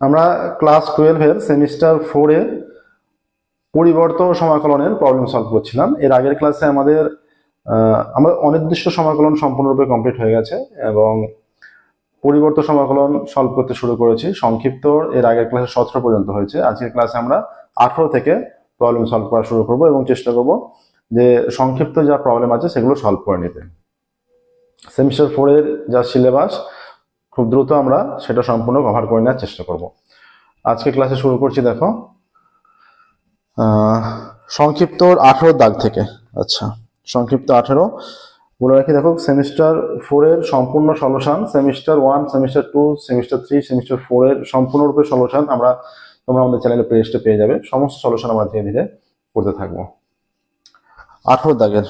আমরা ক্লাস টুয়েলভের সেমিস্টার ফোরে পরিবর্তন সমাকলনের প্রবলেম সলভ করছিলাম। এর আগের ক্লাসে আমাদের আমরা অনির্দিষ্ট সমাকলন সম্পূর্ণরূপে কমপ্লিট হয়ে গেছে এবং পরিবর্তন সমাকলন সলভ করতে শুরু করেছি। সংক্ষিপ্ত, এর আগের ক্লাসে সতেরো পর্যন্ত হয়েছে। আজকের ক্লাসে আমরা আঠারো থেকে প্রবলেম সলভ করা শুরু করব এবং চেষ্টা করব যে সংক্ষিপ্ত যা প্রবলেম আছে সেগুলো সলভ করে নিতে। সেমিস্টার ফোরের যা সিলেবাস খুব দ্রুত আমরা সেটা সম্পূর্ণ কভার করে নেওয়ার চেষ্টা করব। আজকে ক্লাসে শুরু করছি, দেখো। সংক্ষিপ্ত আঠেরো দাগ থেকে। আচ্ছা সংক্ষিপ্ত আঠেরো। বলে রাখি, দেখো সেমিস্টার ফোরের সম্পূর্ণ solution semester one semester two semester three semester ফোরের সম্পূর্ণরূপে সলিউশন আমরা তোমরা আমাদের চ্যানেলে প্লেলিস্টে পেয়ে যাবে। সমস্ত সলিউশন আমরা ধীরে ধীরে করতে থাকব। আঠেরো দাগের।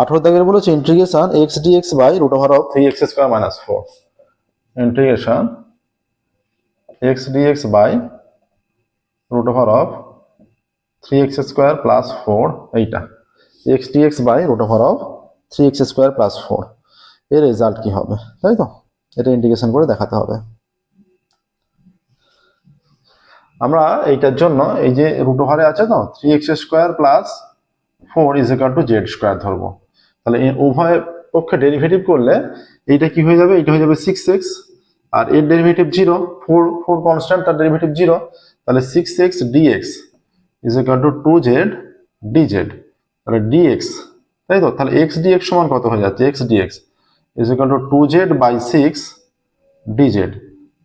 আঠেরো দাগের বলেছে integration x d x by root over of three x square minus four integration x d x by root over of three x square plus four এইটা। X d x by root over of three x square plus four এর result কি হবে? তাই তো? এটা integration করে দেখাতে হবে। আমরা এইটার জন্য এই যে রুট ওভারে আছে তো three x square plus four is equal to z square ধরবো। তাহলে উভয় পক্ষে ডেরিভেটিভ করলে এইটা কি হয়ে যাবে? এটা হয়ে যাবে সিক্স এক্স আর এর derivative zero four four constant তার ডেরিভেটিভ জিরো তাহলে six x d x is equal to two z d z তাহলে ডিএক্স তাই তো? তাহলে এক্স ডিএক্স সমান কত হয়ে যাচ্ছে? X d x is equal to two z by six d z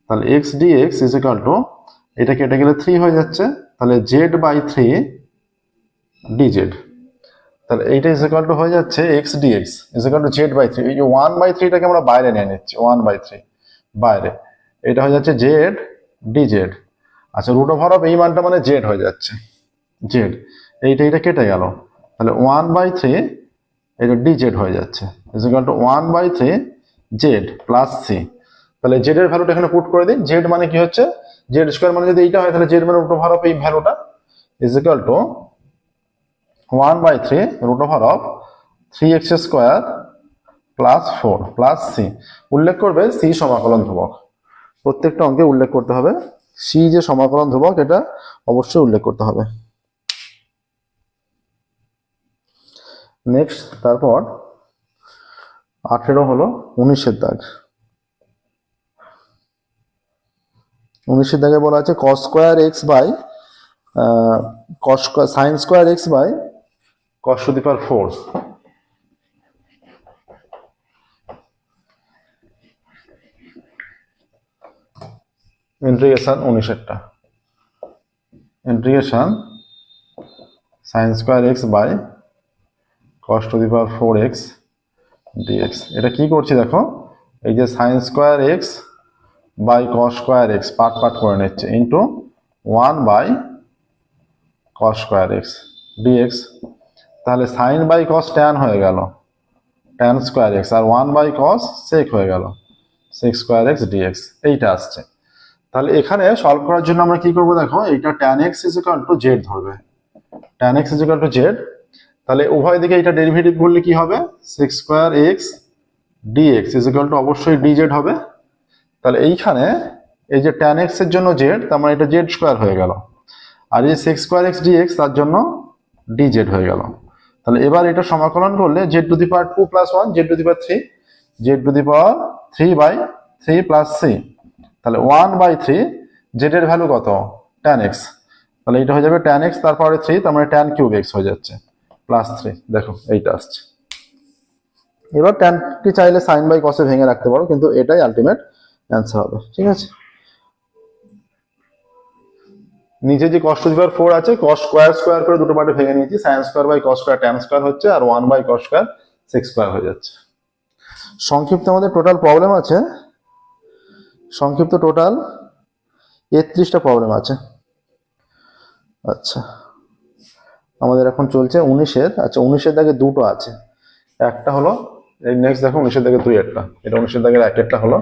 তাহলে x d x is equal to এটা কেটে গেলে থ্রি হয়ে যাচ্ছে, তাহলে জেড বাই থ্রি ডিজেড তাহলে এইটা ইজ ইকাল টু হয়ে যাচ্ছে x d x is equal to z by three এই যে ওয়ান বাই থ্রিটাকে আমরা বাইরে নিয়ে নিচ্ছি ওয়ান বাই থ্রি বাইরে। এটা হয়ে যাচ্ছে জেড ডি জেড আচ্ছা রুট অফ এই মানটা মানে জেড হয়ে যাচ্ছে জেড এইটা এইটা কেটে গেল। তাহলে ওয়ান বাই থ্রি এটা ডি জেড হয়ে যাচ্ছে is equal to one by three z plus c তাহলে জেড এর ভ্যালুটা এখানে পুট করে দিন জেড মানে কি হচ্ছে? জেড স্কোয়ার মানে যদি এইটা হয়, তাহলে জেড মানে রুট অফ এই ভ্যালুটা is equal to one by three root over of three x square plus four plus c. উল্লেখ করবে সি সমাকলন ধ্রুবক। প্রত্যেকটা অঙ্কে উল্লেখ করতে হবে। সি যে সমাকলন ধ্রুবক, এটা অবশ্যই উল্লেখ করতে হবে। নেক্সট তারপর আঠেরো হলো উনিশের দাগ। উনিশের দাগে বলা আছে cos square x by cos sine square x by cos to the power four integration উনিশেরটা integration sine square x by cos to the power four x d x এটা কি করছি দেখো? এই যে sine square x by cos square x part part করে নিচ্ছে into one by cos square x d x তাহলে sine by cos tan হয়ে গেল। ট্যান স্কোয়ার এক্স আর ওয়ান বাই কস সেক হয়ে গেল। সেক স্কোয়ার এক্স ডিএক্স এইটা আসছে। তাহলে এখানে সলভ করার জন্য আমরা কি করব দেখো, এইটা tan x is equal to z ধরবে। Tan x is equal to z তাহলে উভয় দিকে এটা ডেরিভেটিভ করলে কি হবে? Sec square x d x is equal to অবশ্যই ডিজেড হবে। তাহলে এইখানে এই যে ট্যান এক্সের জন্য জেড তার মানে এটা জেড স্কোয়ার হয়ে গেল। আর এই সিক্স স্কোয়ার এক্স ডিএক্স তার জন্য ডি জেড হয়ে গেল। তাহলে এবার এটা সমাকলন করলে z to the power two plus one z to the power three z to the power three by three plus c তাহলে ওয়ান বাই থ্রি জেড এর ভ্যালু কত? ট্যান এক্স তাহলে এটা হয়ে যাবে ট্যান এক্স তারপরে থ্রি তার মানে ট্যান কিউব এক্স হয়ে যাচ্ছে প্লাস থ্রি দেখো, এইটা আসছে। এবার ট্যানটি চাইলে সাইন বাই কসে ভেঙে রাখতে পারো, কিন্তু এটাই আলটিমেট অ্যান্সার হবে। ঠিক আছে? নিচে যে কষ্ট দিবার ফোর আছে কস স্কোয়ার স্কোয়ার করে দুটো পার্টে ভেঙে নিয়েছি sine square by cos square tan square হচ্ছে, আর one by cos square sec square হয়ে যাচ্ছে। সংক্ষিপ্ত আমাদের টোটাল প্রবলেম আছে। সংক্ষিপ্ত টোটাল একত্রিশটা প্রবলেম আছে। আচ্ছা আমাদের এখন চলছে উনিশের আচ্ছা উনিশের দাগে দুটো আছে। একটা হলো, এই নেক্সট দেখো, উনিশের দাগে দুই একটা। এটা উনিশের দাগের এক একটা হলো।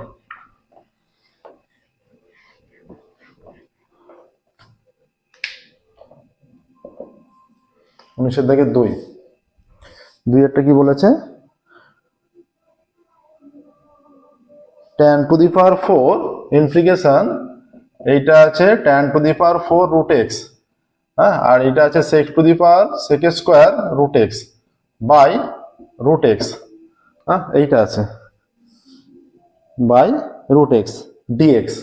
উনিশের দাগে দুই। দুই একটা কি বলেছে? Tan to the power four integration এইটা আছে tan to the power four root x হ্যাঁ? আর এটা আছে sec to the power sec square root x by root x হ্যাঁ? এইটা আছে বাই রুট এক্স ডিএক্স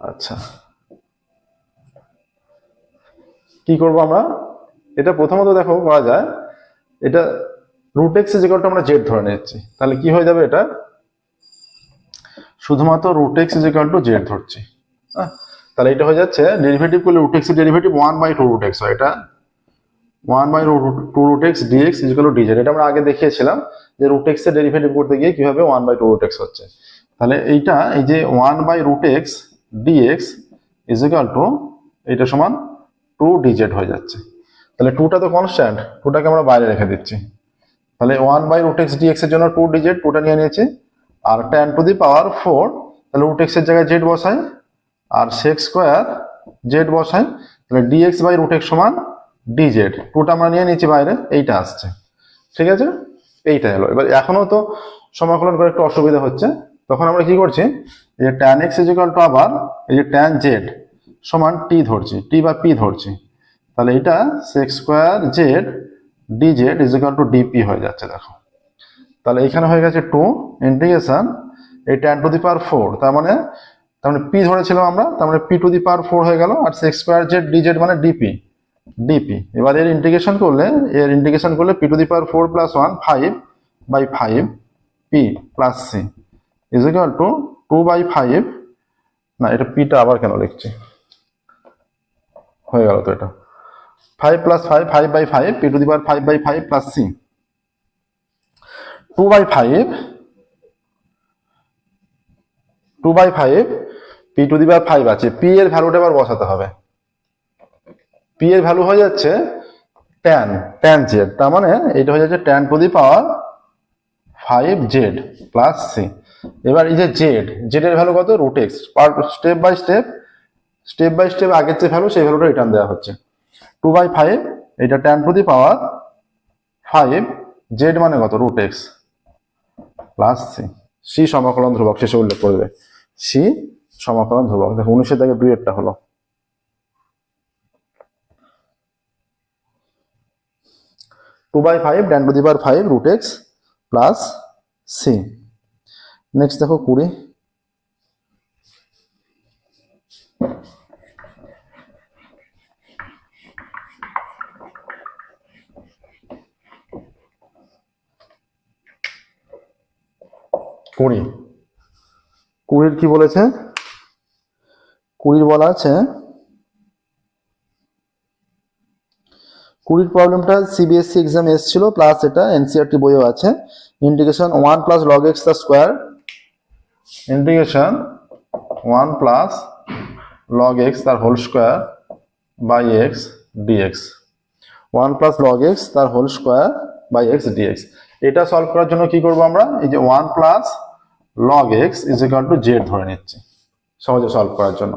আচ্ছা। কি করব আমরা? এটা প্রথমত দেখো করা যায়। এটা রুট এক্স ইজিকালটা আমরা জেড ধরে নিচ্ছি। তাহলে কি হয়ে যাবে এটা? শুধুমাত্র root x is equal to z ধরছি। হ্যাঁ তাহলে এটা হয়ে যাচ্ছে ডেরিভেটিভ করলে root x derivative one by two root x হয়। এটা one by two root x d x is equal to d z এটা আমরা আগে দেখিয়েছিলাম যে রুট এক্সের ডেরিভেটিভ করতে গিয়ে কীভাবে one by two root x হচ্ছে। তাহলে এইটা, এই যে one by root x d x is equal to এটা সমান টু ডিজেড হয়ে যাচ্ছে। তাহলে টুটা তো কনস্ট্যান্ট টুটাকে আমরা বাইরে রেখে দিচ্ছি। তাহলে one by root x d x এর জন্য টু ডিজেড টুটা নিয়ে নিয়েছি। আর tan to the power four তাহলে রুট এক্সের জায়গায় জেড বসাই। আর সেক্স স্কোয়ার জেড বসাই। তাহলে ডিএক্স বাই রুট এক্স সমান ডিজেড টুটা আমরা নিয়ে নিয়েছি বাইরে, এইটা আসছে। ঠিক আছে? এইটা হলো। এবার এখনও তো সমাকলন করে একটু অসুবিধা হচ্ছে। তখন আমরা কি করছি? এই যে ট্যান এক্স ইজিকাল টু আবার এই যে ট্যান জেড সমান টি ধরছি টি বা পি ধরছি। তাহলে এটা sec square z d z is equal to d p হয়ে যাচ্ছে, দেখো। তাহলে এখানে হয়ে গেছে টু ইন্টিগ্রেশন এই tan to the power four তার মানে তার মানে পি ধরেছিলাম আমরা, তার মানে p to the power four হয়ে গেল আর sec square z d z মানে ডিপি ডিপি এবার এর ইন্টিগ্রেশন করলে, এর ইন্টিগ্রেশন করলে p to the power four plus one five by five p plus c is equal to two by five না, এটা পিটা আবার কেন লিখছি? হয়ে গেল তো এটা। Five plus five five by five p to the power five by five plus c two by five two by five p to the power five আছে। পি এর ভ্যালুটা এবার বসাতে হবে। পি এর ভ্যালু হয়ে যাচ্ছে ট্যান ট্যান জেড তার মানে এটা হয়ে যাচ্ছে tan to the power five z plus c এবার এই যে জেড জেড এর ভ্যালু কত? Root x per step by step step by step আগের যে ভ্যালু সেই ভ্যালুটা রিটার্ন দেওয়া হচ্ছে। টু বাই ফাইভ এটা tan to the power five z মানে কত? Root x plus c c সমাকলন ধ্রুবক, শেষে উল্লেখ করবে। সি সমাকলন ধ্রুবক। দেখো, উনিশের থেকে দুই একটা হলো। Two by five tan to the power five root x plus c next দেখো কুড়ি। কুড়ি। কুড়ির কি বলেছে? কুড়ির বলা আছে কুড়ির প্রবলেমটা সিবিএসসি এক্সাম এসেছিল প্লাস এটা এনসিআরটি বইও আছে। Integration one plus log x the square integration one plus log x তার whole square by x d x one plus log x তার whole square by x d x এটা solve করার জন্য কি করব আমরা? এই যে one plus log x is equal to z ধরে নিচ্ছি, সহজে সলভ করার জন্য।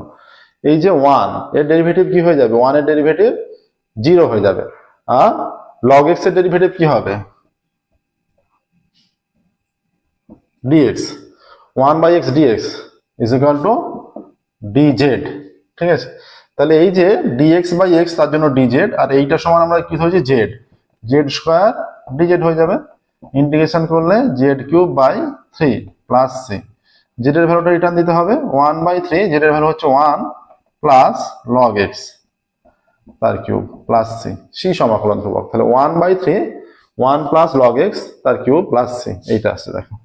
এই যে ওয়ানের ডেরিভেটিভ কি হয়ে যাবে? ওয়ানের ডেরিভেটিভ জিরো হয়ে যাবে। আর লগ এক্সের ডেরিভেটিভ কি হবে? D x one by x d x is equal to d z ঠিক আছে? তাহলে এই যে ডিএক্স বাই এক্স তার জন্য ডিজেড আর এইটা সমান আমরা কি ধরেছি? জেড জেড স্কোয়ার ডিজেড হয়ে যাবে। ইন্টিগ্রেশন করলে z cube by three plus c z এর ভ্যালুটা রিটার্ন দিতে হবে ওয়ান বাই থ্রি জেড এর ভ্যালু হচ্ছে ওয়ান প্লাস লগ এক্স তার কিউব প্লাস সি সি সমাকলন ধ্রুবক। তাহলে one by three one plus log x তার কিউব প্লাস সি এইটা আসছে দেখো।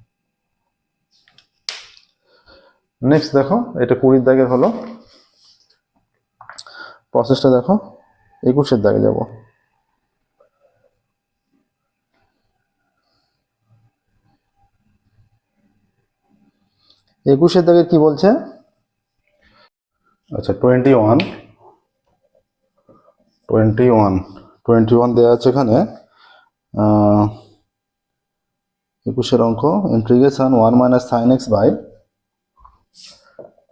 নেক্সট দেখো, এটা কুড়ির দাগের হলো। প্রসেসটা দেখো, একুশের দাগে যাব। একুশের দাগের কি বলছে? আচ্ছা twenty one twenty one twenty one দেওয়া আছে এখানে। একুশের অঙ্ক integration one minus sine x by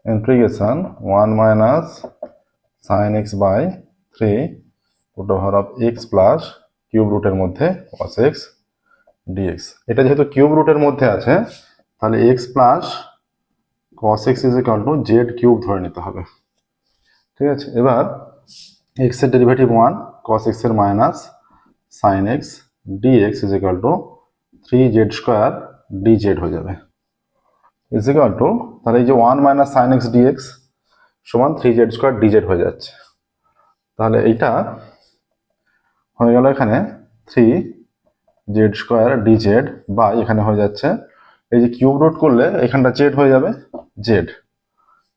integration one minus sine x by three root over of x plus cube রুটের মধ্যে কস এক্স ডিএক্স এটা যেহেতু কিউব রুটের মধ্যে আছে, তাহলে x plus cos x is equal to z cube ধরে নিতে হবে। ঠিক আছে? এবার এক্সের ডেরিভেটিভ ওয়ান কস এক্সের minus sine x d x is equal to three z square d z হয়ে যাবে। ইজ ইকাল টু তাহলে এই যে one minus sine x d x সমান three z square d z হয়ে যাচ্ছে। তাহলে এইটা হয়ে গেল এখানে three z square d z বা এখানে হয়ে যাচ্ছে এই যে কিউব রুট করলে এখানটা জেড হয়ে যাবে জেড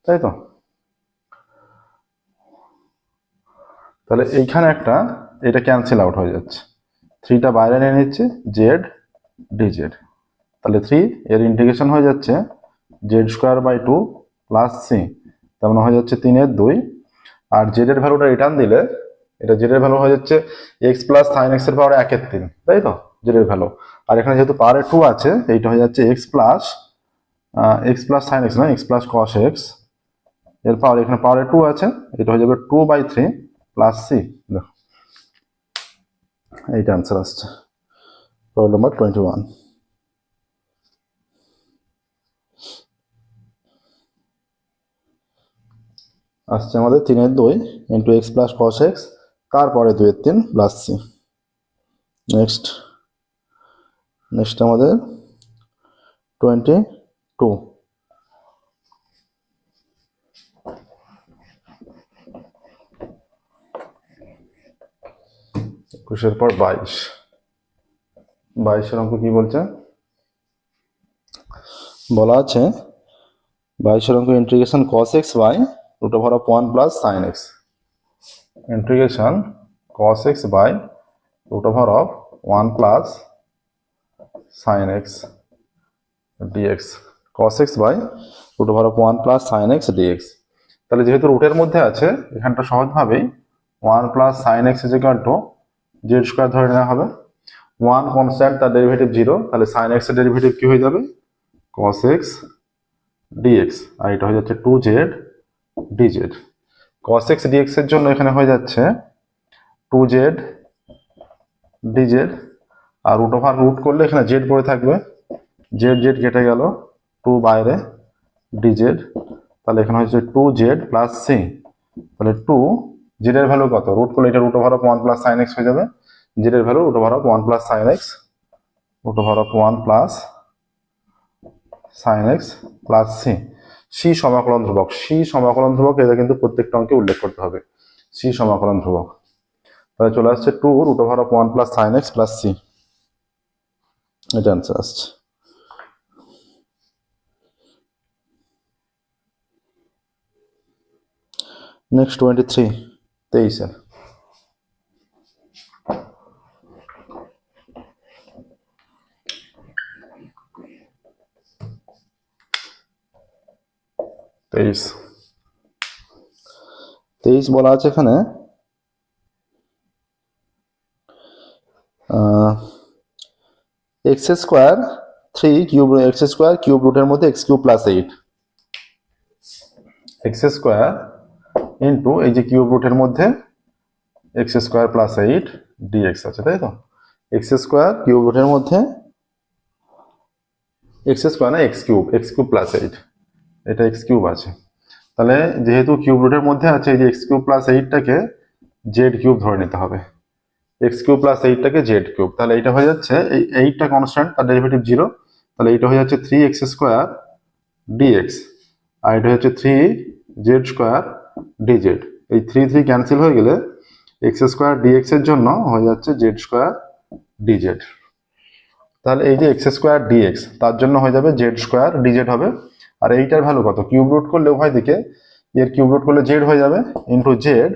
তাই তো তাহলে এইখানে একটা, এটা ক্যান্সেল আউট হয়ে যাচ্ছে। থ্রিটা বাইরে নিয়ে নিচ্ছে জেড ডি জেড তাহলে থ্রি এর ইন্টিগ্রেশন হয়ে যাচ্ছে z square by two plus c তার মানে হয়ে যাচ্ছে তিনের দুই। আর জেড এর ভ্যালুটা রিটার্ন দিলে, এটা জেড এর ভ্যালু হয়ে যাচ্ছে এক্স প্লাস সাইন এক্সের পাওয়ার একের তিন তাই তো জেড এর ভ্যালু আর এখানে যেহেতু পাওয়ারে টু আছে, এইটা হয়ে যাচ্ছে x plus x plus sine x না এক্স প্লাস কস এক্সের পাওয়ার এখানে পাওয়ারে টু আছে, এটা হয়ে যাবে two by three plus c দেখো, এইটা আনসার আসছে। প্রবলেম নাম্বার টোয়েন্টি ওয়ান আসছে আমাদের তিনের দুই into x plus cos x তারপরে দুইয়ের তিন প্লাস সি নেক্সট নেক্সট আমাদের টোয়েন্টি টু একুশের পর বাইশ। বাইশের অঙ্ক কি বলছে? বলা আছে, বাইশের অঙ্ক integration cos x by root over of one plus sine x integration cos x by root over of one plus sine x d x cos x by root over of one plus sine x d x তাহলে যেহেতু রুটের মধ্যে আছে, এখানটা সহজভাবেই one plus sine x is equal to z square ধরে নেওয়া হবে। One constant তার ডেরিভেটিভ জিরো তাহলে সাইন এক্সের ডেরিভেটিভ কি হয়ে যাবে? কস এক্স ডিএক্স আর এটা হয়ে যাচ্ছে two z d z cos x d x এর জন্য এখানে হয়ে যাচ্ছে টু জেড ডিজেড আর রুট ওভার রুট করলে এখানে জেড পড়ে থাকবে। জেড জেড কেটে গেল টু বাইরে ডিজেড তাহলে এখানে হচ্ছে টু জেড প্লাস সি তাহলে টু জেড এর ভ্যালু কত? রুট করলে এটা root over of one plus sine x হয়ে যাবে। জেড এর value root over of one plus sine x root over of one plus sine x plus c c সমাকলন ধ্রুবক। সি সমাকলন ধ্রুবক এটা কিন্তু প্রত্যেকটা অঙ্কে উল্লেখ করতে হবে। সি সমাকলন ধ্রুবক। তাহলে চলে আসছে two root over of one plus sine x plus c এটা আনসার আসছে নেক্সট টোয়েন্টি থ্রি তেইশের তেইশ তেইশ বলা আছে এখানে। X square three cube x square cube রুটের মধ্যে x cube plus eight x square into এই যে কিউব রুটের মধ্যে x square plus eight d x আছে, তাই তো? এক্স স্কোয়ার কিউব রুটের মধ্যে এক্স স্কোয়ার না x cube x cube plus eight এটা এক্স কিউব আছে। তাহলে যেহেতু কিউব রুটের মধ্যে আছে, এই যে এক্স কিউব প্লাস এইটটাকে জেড কিউব ধরে নিতে হবে। এক্স কিউব প্লাস এইটটাকে জেড কিউব। তাহলে এটা হয়ে যাচ্ছে, এই এইটটা কনস্ট্যান্ট তার ডেরিভেটিভ জিরো তাহলে এটা হয়ে যাচ্ছে থ্রি এক্স স্কোয়ার ডিএক্স আর এটা হচ্ছে থ্রি জেড স্কোয়ার ডিজেড এই থ্রি থ্রি ক্যান্সেল হয়ে গেলে এক্স স্কোয়ার ডিএক্স এর জন্য হয়ে যাচ্ছে জেড স্কোয়ার ডিজেড তাহলে এই যে এক্স স্কোয়ার ডিএক্স তার জন্য হয়ে যাবে জেড স্কোয়ার ডিজেড হবে। আর এইটার ভ্যালু কত? কিউব রুট করলে উভয় দিকে, এর কিউব রুট করলে জেড হয়ে যাবে ইন্টু জেড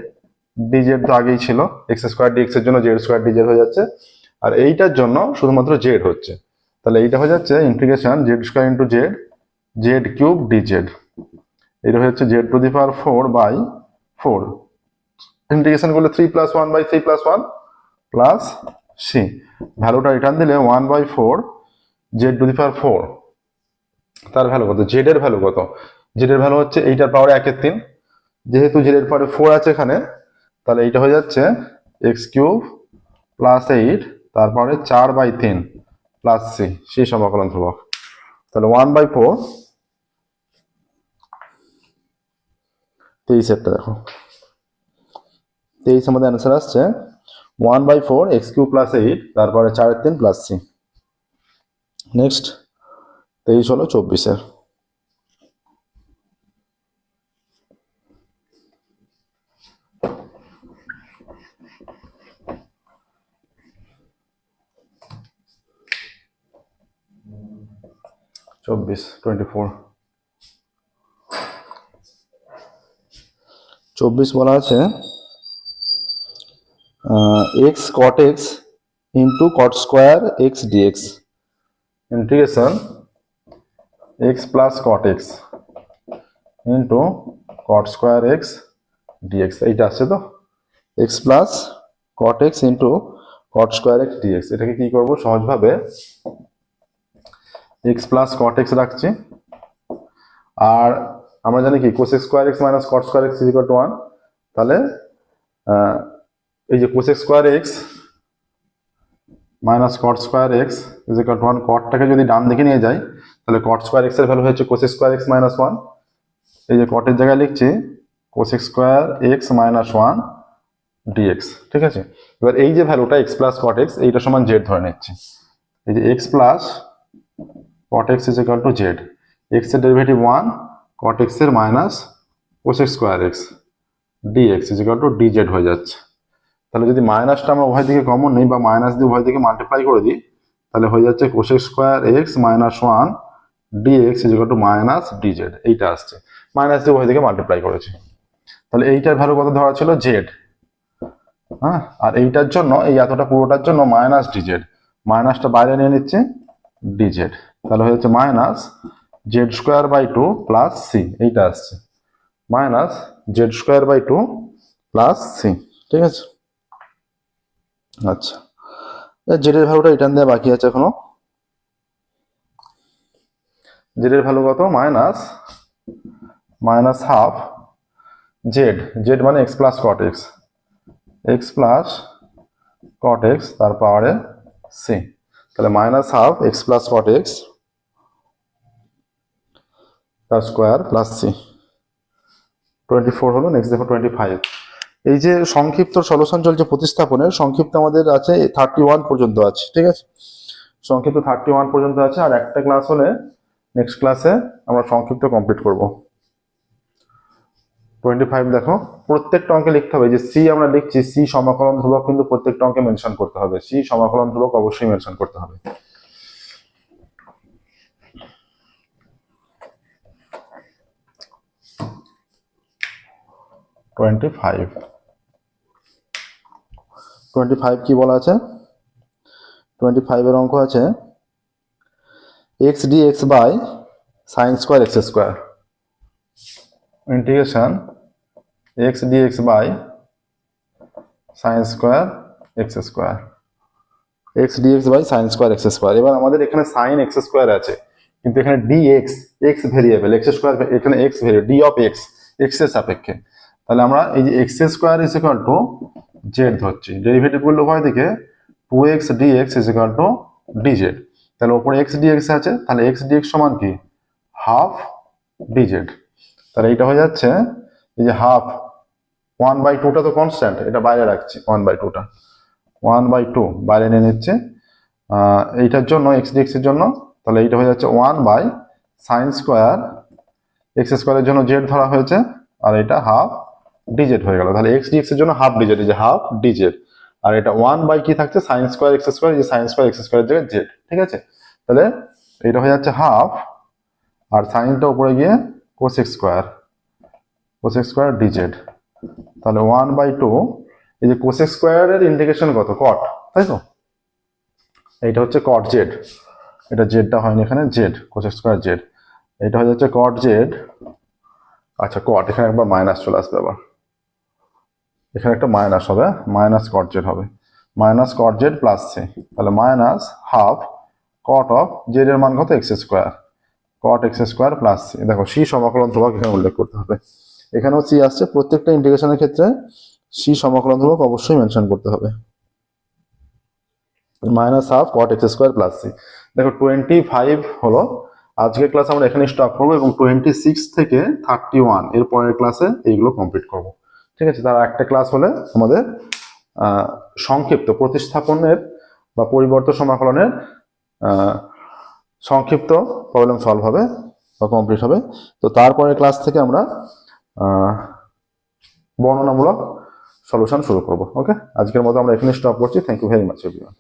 ডিজেড তো আগেই ছিল এক্স স্কোয়ার ডিএক্স এর জন্য জেড স্কোয়ার ডিজেড হয়ে যাচ্ছে। আর এইটার জন্য শুধুমাত্র জেড হচ্ছে। তাহলে এইটা হয়ে যাচ্ছে integration z square into z z cube d z এটা যাচ্ছে z to the power four by four integration করলে three plus one by three plus one plus c ভ্যালুটা রিটার্ন দিলে one by four z to the power four তার value কত? Z এর value কত? Z এর ভ্যালু হচ্ছে এইটার পাওয়ারে একের তিন। যেহেতু জেড এর পাওয়ারে ফোর আছে এখানে তাহলে এইটা হয়ে যাচ্ছে এক্স কিউব প্লাস এইট তারপরে চার বাই তিন প্লাস সি সি সমাকলন ধ্রুবক। তাহলে ওয়ান বাই ফোর তেইশেরটা দেখো। তেইশ আমাদের অ্যান্সার আসছে one by four x cube plus eight তারপরে চারের তিন প্লাস সি নেক্সট তেইশ হলো চব্বিশের। চব্বিশ টোয়েন্টি ফোর চব্বিশ বলা আছে x cot x into cot square x d x integration x plus cot x into cot square x d x এইটা আসছে তো? X plus cot x into cot square x d x এটাকে কি করব? সহজভাবে এক্স প্লাস কট এক্স রাখছি। আর আমরা জানি কি cosec square x minus cot square x is equal one তাহলে এই যে cosec square x minus cot square x is equal to one কটটাকে যদি ডান দিকে নিয়ে যাই, তাহলে কট স্কোয়ার এক্সের ভ্যালু হচ্ছে cosec square x minus one এই যে কটের জায়গায় লিখছি cosec square x minus one d x ঠিক আছে? এবার এই যে ভ্যালুটা এক্স প্লাস কট এক্স এইটা সমান জেড ধরে নিচ্ছি। এই যে x plus cot x is equal to z. x এর ডেরিভেটিভ 1 cot x এর minus cosec square x. dx is equal to dz হয়ে যাচ্ছে। তাহলে যদি মাইনাসটা আমরা উভয় দিকে কমন নেই বা মাইনাস দিয়ে উভয় দিকে মাল্টিপ্লাই করে দিই, তাহলে হয়ে যাচ্ছে cosec square x minus one dx is equal to minus dz এইটা আসছে। মাইনাস দিয়ে উভয় দিকে মাল্টিপ্লাই করেছি। তাহলে এইটার ভ্যালু কত ধরা ছিল? z হ্যাঁ? আর এইটার জন্য, এই এতটা পুরোটার জন্য মাইনাস ডিজেড মাইনাসটা বাইরে নিয়ে নিচ্ছে ডিজেড তাহলে হয়ে যাচ্ছে minus z square by two plus c এইটা আসছে। Minus z square by two plus c ঠিক আছে? আচ্ছা। জেডের ভ্যালুটা রিটার্ন দেওয়া বাকি আছে এখনও। জেডের ভ্যালু কত? Minus minus half z z মানে x plus cot x x plus cot x তার পাওয়ারে সি তাহলে minus half x plus cot x তার square plus c twenty four হলো নেক্সট দেখো টোয়েন্টি ফাইভ এই যে সংক্ষিপ্ত সলিউশন চলছে প্রতিস্থাপনের, সংক্ষিপ্ত আমাদের আছে থার্টি ওয়ান পর্যন্ত আছে, ঠিক আছে? সংক্ষিপ্ত থার্টি ওয়ান পর্যন্ত আছে, আর একটা ক্লাস হলে নেক্সট ক্লাসে আমরা সংক্ষিপ্ত কমপ্লিট করব। টোয়েন্টি ফাইভ দেখো, প্রত্যেকটা অঙ্কে লিখতে হবে। যে সি আমরা লিখছি সি সমাকলন ধ্রুবক কিন্তু প্রত্যেকটা অঙ্কে মেনশন করতে হবে। সি সমাকলন ধ্রুবক অবশ্যই মেনশন করতে হবে। টোয়েন্টি ফাইভ টোয়েন্টি ফাইভ কি বলা আছে? টোয়েন্টি ফাইভের অঙ্ক আছে x d x by sine square x square integration x d x by sine square x square x d x by sine square x square এবার আমাদের এখানে সাইন এক্স স্কোয়ার আছে, কিন্তু এখানে d x x variable x square এখানে x variable d of x এক্সের সাপেক্ষে। তাহলে আমরা এই যে x square is equal to z ধরছি। ডেরিভেটিভ করলে উভয় দিকে two x d x is equal to d z তাহলে ওপরে এক্স ডি এক্স আছে, তাহলে এক্স ডি এক্স সমান কি? হাফ ডি জেড তাহলে এইটা হয়ে যাচ্ছে এই যে হাফ ওয়ান বাই টুটা তো কনস্ট্যান্ট এটা বাইরে রাখছি ওয়ান বাই টুটা ওয়ান বাই টু বাইরে নিয়ে নিচ্ছে। এইটার জন্য এক্স ডি এর জন্য, তাহলে এইটা হয়ে যাচ্ছে one by sine square x স্কোয়ারের জন্য জেড ধরা হয়েছে, আর এটা হাফ ডিজেড হয়ে গেল। তাহলে এক্স ডিএক্স এর জন্য হাফ ডিজেড এই যে হাফ ডিজেড আর এটা ওয়ান বাই কি থাকছে? সাইন স্কোয়ার এক্স স্কোয়ার এই সাইন স্কোয়ার এক্স স্কোয়ারের জায়গায় জেড ঠিক আছে? তাহলে এটা হয়ে যাচ্ছে হাফ আর সাইনটা উপরে গিয়ে cosec square cosec square dz তাহলে ওয়ান বাই টু এই যে কোসেক স্কোয়ারের ইন্টিগ্রেশন কত? কট তাই তো? এইটা হচ্ছে কট জেড এটা জেডটা হয়নি এখানে জেড কোসেক স্কোয়ার জেড এটা হয়ে যাচ্ছে কট জেড আচ্ছা কট এখানে একবার মাইনাস চলে আসবে আবার। এখানে একটা মাইনাস হবে মাইনাস কট জেড হবে। Minus cot z plus c তাহলে minus half cot of z এর মান কত? X square cot x square plus c দেখো সি সমাকলন ধ্রুবক এখানে উল্লেখ করতে হবে। এখানেও সি আসছে। প্রত্যেকটা ইন্টিগ্রেশনের ক্ষেত্রে সি সমাকলন ধ্রুবক অবশ্যই মেনশন করতে হবে। Minus half cot x square plus c দেখো টোয়েন্টি ফাইভ হলো। আজকের ক্লাস আমরা এখানে স্টপ করব এবং টোয়েন্টি সিক্স থেকে থার্টি ওয়ানের পরের ক্লাসে এইগুলো কমপ্লিট করব। ঠিক আছে? তার একটা ক্লাস হলে আমাদের সংক্ষিপ্ত প্রতিস্থাপনের বা পরিবর্তন সমাকলনের সংক্ষিপ্ত প্রবলেম সলভ হবে বা কমপ্লিট হবে। তো তারপরের ক্লাস থেকে আমরা বর্ণনামূলক সলিউশন শুরু করব ওকে আজকের মতো আমরা এখানে স্টপ করছি। Thank you very much everyone